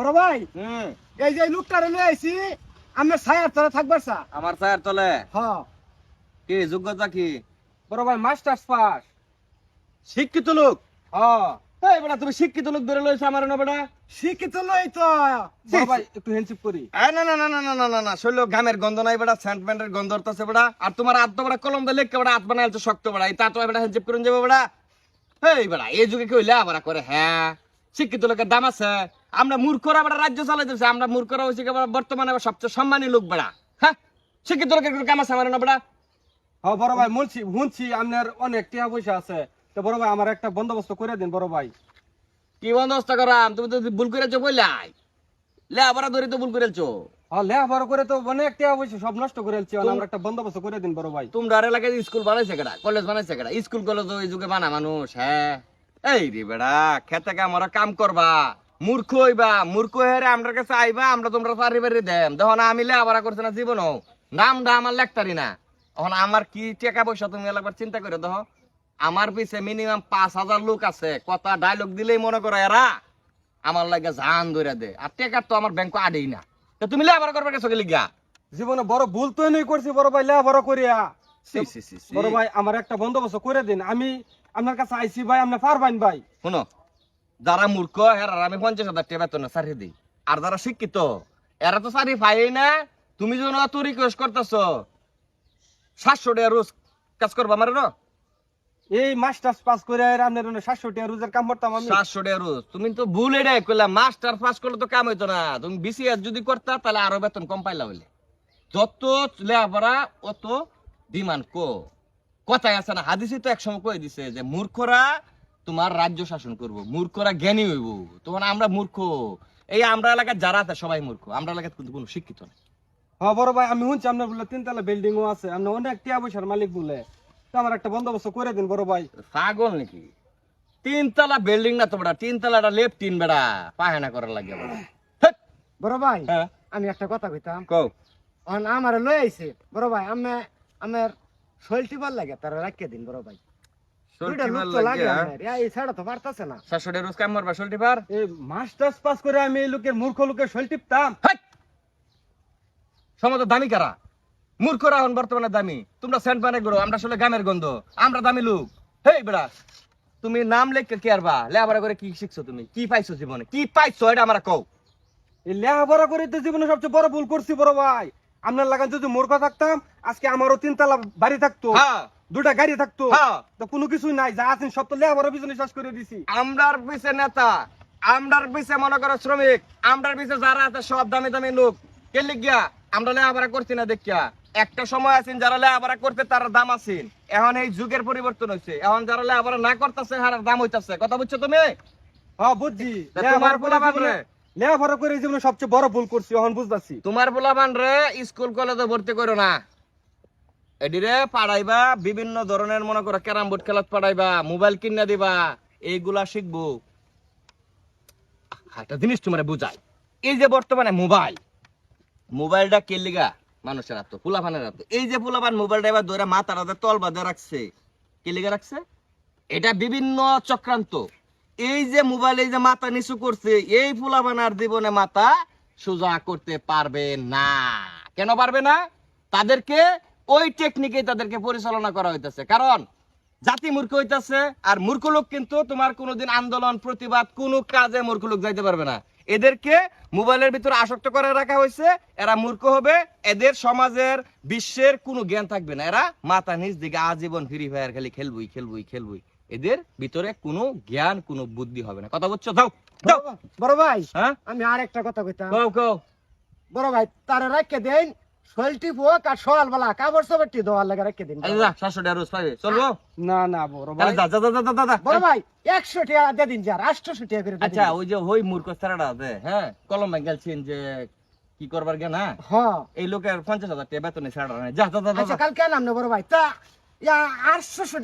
বড় ভাই এই যে লোকটারে লই আইছি আমি ছায়ার তলে থাকবার আমার স্যার তলে? হ। কি যোগ্যতা কি? বড় ভাই মাস্টার্স পাস। শিক্ষিত লোক? হ। এই বেটা তুমি শিক্ষিত লোক ধরে লইছো আমার না বেটা? শিক্ষিত লই তো। বড় ভাই একটু হ্যান্ডশিপ করি। না না না না না না না না শৈল ঘামের গন্ধ নাই বেটা গন্ধ হতেছে বেটা। আর তোমার তো বেটা কলম দিয়ে লেখকে বেটা হাত বানাইছে শক্ত বেটা। এই তা তো বেটা হেল্প করুন যাবে বেটা। এই বেটা এই যুগে কি হইলে আবার করে হ্যাঁ? শিক্ষিত লোকের দাম আছে। আমরা মূর্খরা বেটা রাজ্য চালাই আমরা মূর্খরা হয়েছে বর্তমানে সবচেয়ে সম্মানী লোক বেটা হ্যাঁ? শিক্ষিত লোকের কোনো কাম আছে আমার না বেটা হ বড় ভাই বলছি শুনছি আপনার অনেক টাকা পয়সা আছে। তো বড় ভাই আমার একটা বন্দোবস্ত করে দিন বড় ভাই। কি বন্দোবস্ত করাম? তুমি তো ভুল করেছ লে আবার ধরে তো ভুল করেছ। হ লেখাপড়া করে তো অনেক টাকা পয়সা সব নষ্ট করে ফেলছি আমার একটা বন্দোবস্ত করে দিন বড় ভাই। তোমরা আর এলাকায় স্কুল বানাইছে কেডা? কলেজ বানাইছে কেডা? স্কুল কলেজ ওই যুগে বানা মানুষ হ্যাঁ? এই রে বেড়া খেতে আমরা কাম করবা? মূর্খ হইবা মূর্খ হেরে আমরা কাছে আইবা আমরা তোমরা পারি পারি দেম দেখো না আমি করছি না জীবন নামটা আমার লেখতারি না। এখন আমার কি টাকা পয়সা তুমি একবার চিন্তা করে দেখো। আমার পিছে মিনিমাম পাঁচ হাজার লোক আছে। কথা ডায়লগ দিলেই মনে করো এরা আমার লাগে জান ধরে দে আর টেকার তো আমার ব্যাংক আডেই না। তো তুমি লেখাপড়া করবে গেছো গেলি গা জীবনে বড় ভুল তো নেই করছি বড় ভাই লেখাপড়া করিয়া। বড় ভাই আমার একটা বন্দোবস্ত করে দিন। আমি আপনার কাছে আইসি ভাই আপনি পারবেন ভাই। শোনো যারা মূর্খ হেরা আমি পঞ্চাশ হাজার টাকা বেতন সারি দিই। আর যারা শিক্ষিত এরা তো সারি পাই না। তুমি যখন অত রিকোয়েস্ট করতেছ সাতশো টাকা রোজ কাজ করবা আমার এই মাস্টার্স পাস করে আর আপনার সাতশো টাকা রোজের কাম করতাম আমি। সাতশো টাকা রোজ। তুমি তো ভুল এটাই করলাম মাস্টার পাস করলে তো কাম হইতো না। তুমি বিসিএস যদি করতা তাহলে আরও বেতন কম পাইলা হইলে। যত লেখাপড়া অত ডিমান্ড কো কথায় আছে না হাদিসে তো একসময় কয়ে দিছে যে মূর্খরা তোমার রাজ্য শাসন করব মূর্খরা জ্ঞানী হইব। তখন আমরা মূর্খ। এই আমরা এলাকার যারা আছে সবাই মূর্খ। আমরা এলাকার কিন্তু কোনো শিক্ষিত না হ্যাঁ বড় ভাই আমি শুনছি আপনার বলে তিনতলা বিল্ডিং ও আছে আপনি অনেক টাকা পয়সার মালিক বলে। তো আমার একটা বন্দোবস্ত করে দিন বড় ভাই। পাগল নাকি? তিনতলা বিল্ডিং না তো বেটা তিনতলাটা লেপ তিন বেড়া পাহানা করার লাগে। বড়। ভাই হ্যাঁ। আমি একটা কথা কইতাম। কও। আমার লই আইছে। বড় ভাই আমি আমার ভালো লাগে তারা রাখিয়ে দিন বড় ভাই। দামি কারা? মূর্খরা এখন বর্তমানে দামি। তোমরা সেন্ট মানে করো আমরা আসলে গামের গন্ধ আমরা দামি লোক। হেই বেড়া তুমি নাম লেখকে কি আরবা? লেখাপড়া করে কি শিখছো তুমি? কি পাইছো জীবনে? কি পাইছো এটা আমরা কও। এই করে তো জীবনে সবচেয়ে বড় ভুল করছি বড় ভাই। আপনার লাগান যদি মূর্খ থাকতাম আজকে আমারও তিনতলা বাড়ি থাকতো হ্যাঁ। দুটা গাড়ি থাকতো হ্যাঁ। তো কোনো কিছুই নাই যা আছেন সব তো লেখাপড়া পিছনে শেষ করে দিছি। আমরার পিছে নেতা আমরার পিছে মনে করো শ্রমিক আমরার পিছে যারা আছে সব দামি দামি লোক। কে লিখিয়া আমরা লেখাপড়া করছি না দেখিয়া। একটা সময় আছেন যারা লেখাপড়া করতে তার দাম আছেন। এখন এই যুগের পরিবর্তন হয়েছে এখন যারা লেখাপড়া না করতেছে হার দাম হইতাছে। কথা বুঝছ তুমি? হ্যাঁ বুঝছি। তোমার লেখাপড়া করে জীবনে- সবচেয়ে বড় ভুল করছি, এখন তোমার রে, স্কুল, কলেজে ভর্তি করো না। এডিরে পাড়াইবা, বিভিন্ন ধরনের মনে করো ক্যারাম বোর্ড খেলাত পাড়াইবা, মোবাইল কিনে দিবা, এইগুলা শিখব। একটা জিনিস তোমার বুঝাই, এই যে বর্তমানে মোবাইল, মোবাইলটা কে লিগা? মানুষের হাত হাত। এই যে পোলাপান মোবাইলটা এবার ধরে তল বাঁধে রাখছে, কে লিগা রাখছে? এটা বিভিন্ন চক্রান্ত। এই যে মোবাইল এই যে মাথা নিচু করছে, এই পোলাপানার জীবনে মাথা সোজা করতে পারবে না। কেন পারবে না? তাদেরকে ওই টেকনিকে তাদেরকে পরিচালনা করা হইতেছে। কারণ জাতি মূর্খ হইতাছে আর মূর্খ লোক কিন্তু তোমার কোনোদিন আন্দোলন, প্রতিবাদ, কোনো কাজে মূর্খ লোক যাইতে পারবে না। এদেরকে মোবাইলের ভিতরে আসক্ত করে রাখা হয়েছে এরা মূর্খ হবে, এদের সমাজের, বিশ্বের কোনো জ্ঞান থাকবে না। এরা মাথা নিজ দিকে আজীবন ফ্রি ফায়ার খালি খেলবই খেলবই খেলবই। এদের ভিতরে কোনো জ্ঞান কোনো বুদ্ধি হবে না। কথা বুঝছ দাও বড় ভাই হ্যাঁ? আমি আর একটা কথা কইতাম। কও কও। বড় ভাই তারা রাখিয়ে দেন শৈলটি পোক আর সকাল বেলা কাপড় সাপড়টি দেওয়ার লাগে রাখিয়ে দিন। যা সাতশো টাকা রোজ পাবে চলবো? না না বড় ভাই। যা যা যা যা, যা, যা, বড় ভাই একশো টাকা দিয়ে দিন যার আটশো টাকা করে আচ্ছা ওই যে ওই মূর্খ স্যারটা আছে হ্যাঁ? কলম গেলছেন যে কি করবার গে না হ্যাঁ। এই লোকের পঞ্চাশ হাজার টাকা বেতনে স্যারটা যা যা যা, যা আচ্ছা যা। কাল কেন না বড় ভাই। তা ইয়া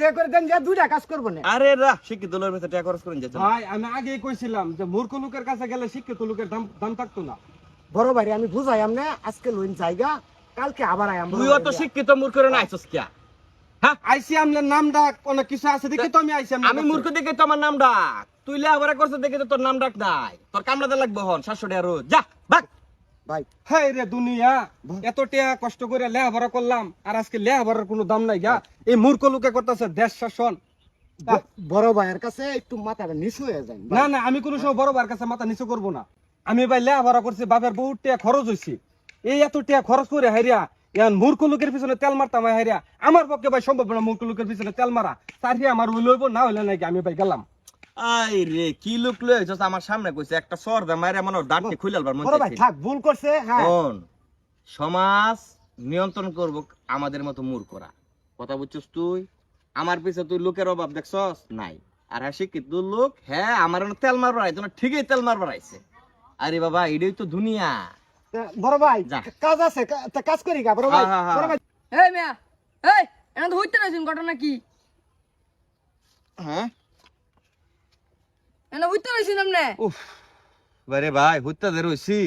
টাকা করে দেন যা দুইটা কাজ করব না। আরে রা শিক্ষিত লোকের ভেতরে টাকা খরচ করেন যেতে ভাই আমি আগেই কইছিলাম যে মূর্খ লোকের কাছে গেলে শিক্ষিত লোকের দাম দাম থাকতো না। বড় ভাই আমি বুঝাই আমনে আজকে লইন জায়গা কালকে আবার শিক্ষিত মূর্খ না কিয়া? হ্যাঁ? আমনের নাম ডাক অনেক কিছু আছে দেখি তো আমি আইসি আমি মূর্খ দেখে তো আমার নাম ডাক। তুই লেহাপড়া করছিস দেখে তো তোর নাম ডাক নাই। তোর কামলাতে লাগবে হন সাতশো টাকা রোজ। যা বাক। ভাই। হাই রে দুনিয়া এত কষ্ট করে করলাম আর আজকে কোনো দাম নাই গা। এই মূর্খ লোকে করতেছে দেশ শাসন। বড় ভাইয়ের কাছে একটু মাথাটা নিচু হয়ে যায়। না না আমি কোনো সময় বড় বার কাছে মাথা নিচু করব না। আমি ভাই লেহাভরা করছি বাপের বহুত টাকা খরচ হয়েছে এই এত টাকা খরচ করে হাইরিয়া ইয়ান মূর্খ লোকের পিছনে তেল মারতাম হাইরিয়া। আমার পক্ষে ভাই সম্ভব না মূর্খ লোকের পিছনে তেল মারা। তার আমার হইল হইব না হইলে নাকি আমি ভাই গেলাম। আই রে কি লোক লই আইছস? আমার সামনে কইছে একটা সর দে মাইরে মনে হয় দাঁতটি মন ভাই থাক ভুল করছে হ্যাঁ। সমাজ নিয়ন্ত্রণ করব আমাদের মতো মূর্খরা। কথা বুঝছিস তুই? আমার পিছে তুই লোকের অভাব দেখছস? নাই। আর হ্যাঁ শিক্ষিত লোক হ্যাঁ আমার তেল মারবার আইতো না ঠিকই তেল মারবার আইছে আরে বাবা এটাই তো দুনিয়া। বড় ভাই কাজ আছে কাজ করি গা বড় ভাই হ্যাঁ, হ্যাঁ, হ্যাঁ। বড় ভাই। এই মিয়া এই এনা তো হইতে নাইছেন ঘটনা কি? হ্যাঁ? হইতে নাইছেন আমনে উফ বারে ভাই দে রইছি।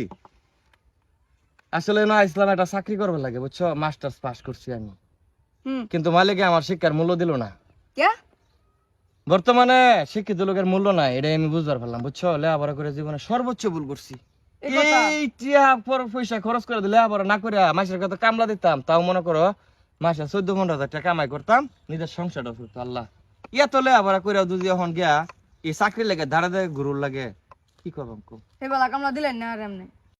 আসলে না ইসলাম একটা চাকরি লাগে বুঝছ? মাস্টার্স পাস করছি আমি। কিন্তু মালিকে আমার শিক্ষার মূল্য দিল না। কে? বর্তমানে শিক্ষিত লোকের মূল্য নাই এটাই আমি বুঝবার পারলাম বুঝছ? লেখাপড়া করে জীবনে সর্বোচ্চ ভুল করছি। কথা। পয়সা খরচ করে দিলে লেখাপড়া না করে মাসের কত কামলা দিতাম তাও মনে করো মাসে চোদ্দ পনেরো হাজার টাকা কামাই করতাম নিজের সংসারটা করতো আল্লাহ। এত লেখাপড়া করে যদি এখন গিয়া এই চাকরি লাগে ধারে ধারে ঘুরুর লাগে কি করবাম কো এই কামলা দিলেন না আর এমনি।